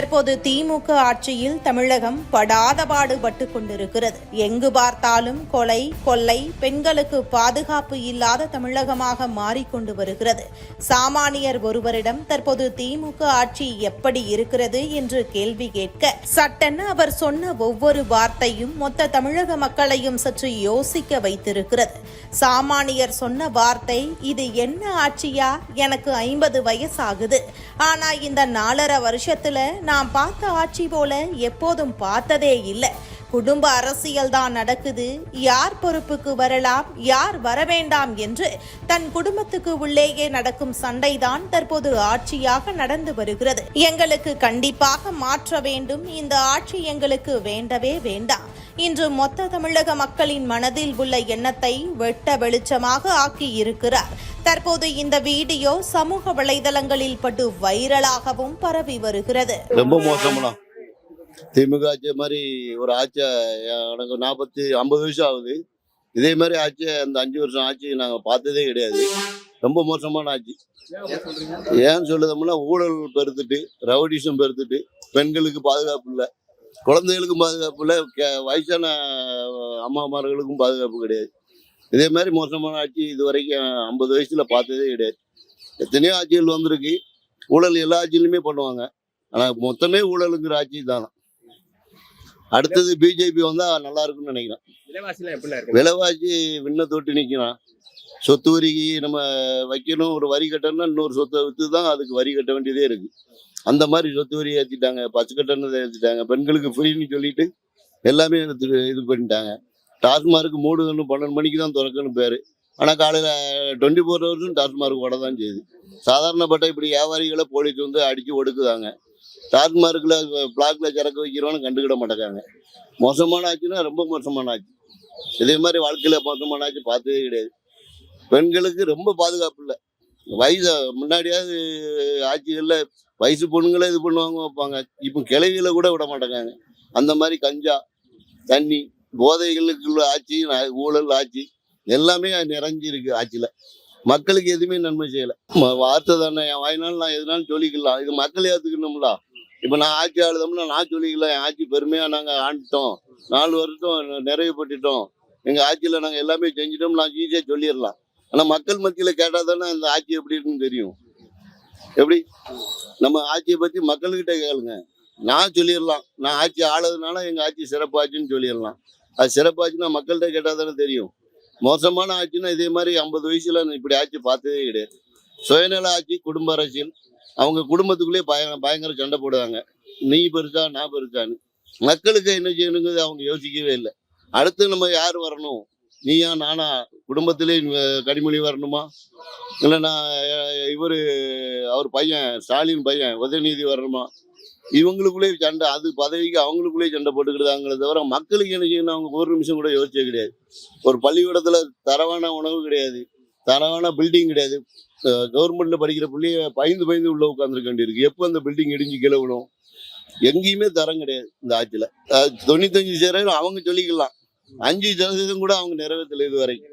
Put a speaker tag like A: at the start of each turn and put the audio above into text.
A: தற்போது திமுக ஆட்சியில் தமிழகம் படாத பாடுபட்டு கொண்டிருக்கிறது எங்கு பார்த்தாலும் கொலை கொள்ளை பெண்களுக்கு பாதுகாப்பு இல்லாத தமிழகமாக மாறிக்கொண்டு வருகிறது. சாமானியர் ஒருவரிடம் தற்போது திமுக ஆட்சி எப்படி இருக்கிறது என்று கேள்வி கேட்க சட்டென அவர் சொன்ன ஒவ்வொரு வார்த்தையும் மொத்த தமிழக மக்களையும் சற்று யோசிக்க வைத்திருக்கிறது. சாமானியர் சொன்ன வார்த்தை இது என்ன ஆட்சியா? எனக்கு ஐம்பது வயசாகுது. ஆனா இந்த நாலரை வருஷத்துல நான் பார்த்த ஆட்சி போல எப்போதும் பார்த்ததே இல்லை. குடும்ப அரசியல் தான் நடக்குது. யார் பொறுப்புக்கு வரலாம்? யார் வர வேண்டாம் என்று தன் குடும்பத்துக்கு உள்ளேயே நடக்கும் சண்டைதான் தற்போது ஆட்சியாக நடந்து வருகிறது. எங்களுக்கு கண்டிப்பாக மாற்ற வேண்டும். இந்த ஆட்சி எங்களுக்கு வேண்டவே வேண்டாம். இன்று மொத்த தமிழக மக்களின் மனதில் உள்ள எண்ணத்தை வெட்ட வெளிச்சமாக ஆக்கி இருக்கிறார் தற்போது இந்த வீடியோ சமூக வலைதளங்களில் பட்டு வைரலாகவும் பரவி வருகிறது.
B: ரொம்ப மோசம்லாம் திமுக ஆட்சி மாதிரி ஒரு ஆட்சி எனக்கு நாற்பத்தி ஐம்பது வருஷம் ஆகுது. இதே மாதிரி ஆட்சி அந்த அஞ்சு வருஷம் ஆட்சி நாங்கள் பார்த்ததே கிடையாது. ரொம்ப மோசமான ஆட்சி. ஏன்னு சொல்லுதோம்னா ஊழல் பெருத்துட்டு ரவுடிசம் பெருத்துட்டு பெண்களுக்கு பாதுகாப்பு இல்லை. குழந்தைகளுக்கும் பாதுகாப்பு இல்லை வயசான அம்மாமார்களுக்கும் பாதுகாப்பு கிடையாது. இதே மாதிரி மோசமான ஆட்சி இது வரைக்கும் ஐம்பது வயசுல பார்த்ததே கிடையாது. எத்தனையோ ஆட்சிகள் வந்திருக்கு. ஊழல் எல்லா ஆட்சியிலுமே பண்ணுவாங்க. ஆனால் மொத்தமே ஊழலுங்கிற ஆட்சி தானே அடுத்தது பிஜேபி வந்தா நல்லா இருக்கும்னு நினைக்கிறேன். விலைவாசி விண்ண தொட்டு நிற்கிறான் சொத்து வரிக்கு நம்ம வைக்கணும் ஒரு வரி கட்டணும்னா இன்னொரு சொத்தை விற்று தான் அதுக்கு வரி கட்ட வேண்டியதே இருக்கு. அந்த மாதிரி சொத்து வரி ஏற்றிட்டாங்க பச்சை கட்டணத்தை ஏற்றிட்டாங்க பெண்களுக்கு ஃப்ரீன்னு சொல்லிட்டு எல்லாமே இது பண்ணிட்டாங்க. டாஸ்மார்க் மூடுகன்னு பன்னெண்டு மணிக்கு தான் திறக்கணும் பேர். ஆனால் காலையில் டுவெண்ட்டி ஃபோர் ஹவர்ஸும் டாஸ்மார்க் ஓட தான் செய்யுது. சாதாரணப்பட்ட இப்படி வியாபாரிகளை போலீஸ் வந்து அடித்து ஒடுக்குதாங்க. டாஸ்மார்க்கில் பிளாக்ல சரக்கு வைக்கிறோன்னு கண்டுக்கிட மாட்டேங்காங்க மோசமான ஆச்சுன்னா ரொம்ப மோசமான ஆச்சு இதே மாதிரி வாழ்க்கையில் மோசமான ஆச்சு பார்த்ததே கிடையாது. பெண்களுக்கு ரொம்ப பாதுகாப்பு இல்லை. வயசு முன்னாடியாவது ஆட்சிகளில் வயசு பொண்ணுங்களே இது பண்ணுவாங்க வைப்பாங்க. இப்போ கிளைகளை கூட விட மாட்டேங்காங்க அந்த மாதிரி கஞ்சா தண்ணி போதைகளுக்குள்ள ஆட்சி ஊழல் ஆட்சி எல்லாமே நிறைஞ்சு இருக்கு ஆட்சியில். மக்களுக்கு எதுவுமே நன்மை செய்யலை. வார்த்தை தானே என் வாய்னாலும் நான் எதுனாலும் சொல்லிக்கலாம். இது மக்கள் ஏற்றுக்கணும்ல இப்போ நான் ஆட்சி ஆளுதோம்னா நான் சொல்லிக்கலாம் என் ஆட்சி பெருமையாக நாங்கள் ஆண்டுட்டோம். நாலு வருஷம் நிறைவுபட்டுட்டோம் எங்கள் ஆட்சியில் நாங்கள் எல்லாமே செஞ்சிட்டோம் நான் ஈஸியாக சொல்லிடலாம். ஆனால் மக்கள் மத்தியில் கேட்டால் தானே அந்த ஆட்சி எப்படி இருக்குன்னு தெரியும். எப்படி? நம்ம ஆட்சியை பற்றி மக்கள்கிட்ட கேளுங்க. நான் சொல்லிடலாம். நான் ஆட்சி ஆளதுனால எங்கள் ஆட்சி சிறப்பாச்சுன்னு சொல்லிடலாம். அது சிறப்பாச்சுன்னா மக்கள்கிட்ட கேட்டால் தானே தெரியும். மோசமான ஆட்சின்னா இதே மாதிரி ஐம்பது வயசுல நான் இப்படி ஆட்சி பார்த்ததே கிடையாது. சுயநல ஆட்சி குடும்ப அரசியல். அவங்க குடும்பத்துக்குள்ளேயே பய பயங்கர சண்டை போடுவாங்க. நீ பெருசா நான் பெருசான்னு. மக்களுக்கு என்ன செய்யணுங்கிறது அவங்க யோசிக்கவே இல்லை. அடுத்து நம்ம யார் வரணும்? நீயா நானா குடும்பத்திலே கனிமொழி வரணுமா? இல்லைன்னா இவர் அவர் பையன் ஸ்டாலின் பையன் உதயநிதி வரணுமா? இவங்களுக்குள்ளே சண்டை அது பதவிக்கு அவங்களுக்குள்ளே சண்டை போட்டுக்கிட்டாங்களே தவிர மக்களுக்கு என்ன செய்யணும்? அவங்க ஒரு நிமிஷம் கூட யோசிச்சே கிடையாது. ஒரு பள்ளிக்கூடத்தில் தரவான உணவு கிடையாது. தரவான பில்டிங் கிடையாது. கவர்மெண்ட்ல படிக்கிற பிள்ளைய பயந்து பயந்து உள்ள உட்காந்துருக்க வேண்டியிருக்கு. எப்போ அந்த பில்டிங் இடிஞ்சு கிளவணும் எங்கேயுமே தரம் கிடையாது இந்த ஆட்சியில். தொண்ணூத்தஞ்சு சதவீதம் அவங்க சொல்லிக்கலாம். அஞ்சு சதவீதம் கூட அவங்க நிறைவேற்றல இது வரைக்கும்